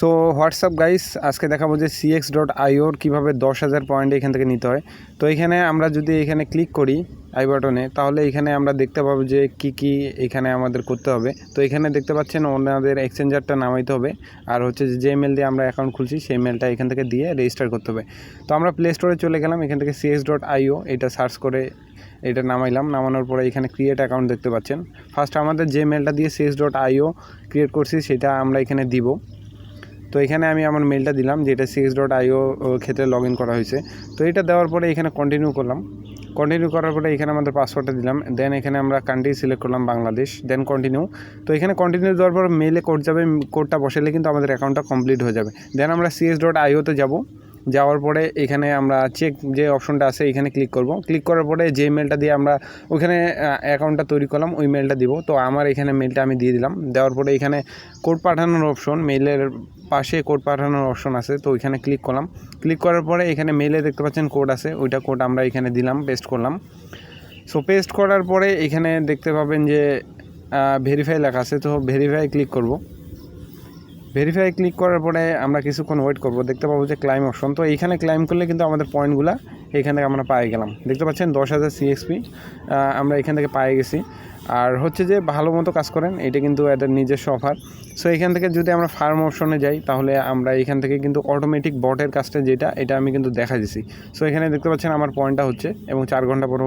So WhatsApp guys আজকে দেখাবো যে সিএক্স ডট আইওর কীভাবে দশ হাজার পয়েন্ট এখান থেকে নিতে হয়। তো এখানে আমরা যদি এখানে ক্লিক করি আই বাটনে তাহলে এখানে আমরা দেখতে পাবো যে কি কি এখানে আমাদের করতে হবে। তো এখানে দেখতে পাচ্ছেন ওনাদের এক্সচেঞ্জারটা নামাইতে হবে। আর হচ্ছে যে মেল দিয়ে আমরা অ্যাকাউন্ট খুলছি, সেই মেলটা এখান থেকে দিয়ে রেজিস্টার করতে হবে। তো আমরা প্লে স্টোরে চলে গেলাম, এখান থেকে সিএক্স ডট আইও এটা সার্চ করে এটা নামাইলাম। নামানোর পরে এখানে ক্রিয়েট অ্যাকাউন্ট দেখতে পাচ্ছেন। ফার্স্ট আমাদের যে মেলটা দিয়ে সিএক্স ডট আইও ক্রিয়েট করছি, সেটা আমরা এখানে দিব। তো এখানে আমি আমার মেলটা দিলাম যেটা সিক্স ডট আইও ক্ষেত্রে লগ ইন করা হয়েছে। তো এটা দেওয়ার পরে এখানে কন্টিনিউ করলাম। কন্টিনিউ করার পরে এখানে আমাদের পাসওয়ার্ডটা দিলাম। দেন এখানে আমরা কান্ট্রি সিলেক্ট করলাম বাংলাদেশ। দেন কন্টিনিউ তো এখানে কন্টিনিউ দেওয়ার পর মেলে কোড যাবে কোডটা বসালে কিন্তু আমাদের অ্যাকাউন্টটা কমপ্লিট হয়ে যাবে। দেন আমরা সিএস ডট আইওতে যাব। যাওয়ার পরে এখানে আমরা চেক যে অপশনটা আছে, এখানে ক্লিক করব। ক্লিক করার পরে যে মেলটা দিয়ে আমরা ওইখানে অ্যাকাউন্টটা তৈরি করলাম, ওই মেলটা দিব। তো আমার এখানে মেলটা আমি দিয়ে দিলাম। দেওয়ার পরে এখানে কোড পাঠানোর অপশন মেলের পাশে কোড পাঠানোর অপশন আছে, তো ওইখানে ক্লিক করলাম। ক্লিক করার পরে এখানে মেলে দেখতে পাচ্ছেন কোড আছে, ওইটা কোড আমরা এখানে দিলাম পেস্ট করলাম। সো পেস্ট করার পরে এখানে দেখতে পাবেন যে ভেরিফাই লেখা আছে, তো ভেরিফাই ক্লিক করব। ভেরিফাই ক্লিক করার পরে আমরা কিছুক্ষণ ওয়েট করব, দেখতে পাবো যে ক্লাইম অপশন তো এইখানে ক্লাইম করলে কিন্তু আমাদের পয়েন্টগুলো এখান থেকে আমরা পাই গেলাম। দেখতে পাচ্ছেন দশ হাজার সিএক্সপি আমরা এখান থেকে পাই গেছি। আর হচ্ছে যে ভালো মতো কাজ করেন, এটা কিন্তু এদের নিজস্ব অফার সো এখান থেকে যদি আমরা ফার্ম অপশনে যাই, তাহলে আমরা এখান থেকে কিন্তু অটোমেটিক বটের কাজটা যেটা, এটা আমি কিন্তু দেখা দিছি। সো এখানে দেখতে পাচ্ছেন আমার পয়েন্টটা হচ্ছে এবং চার ঘণ্টা পর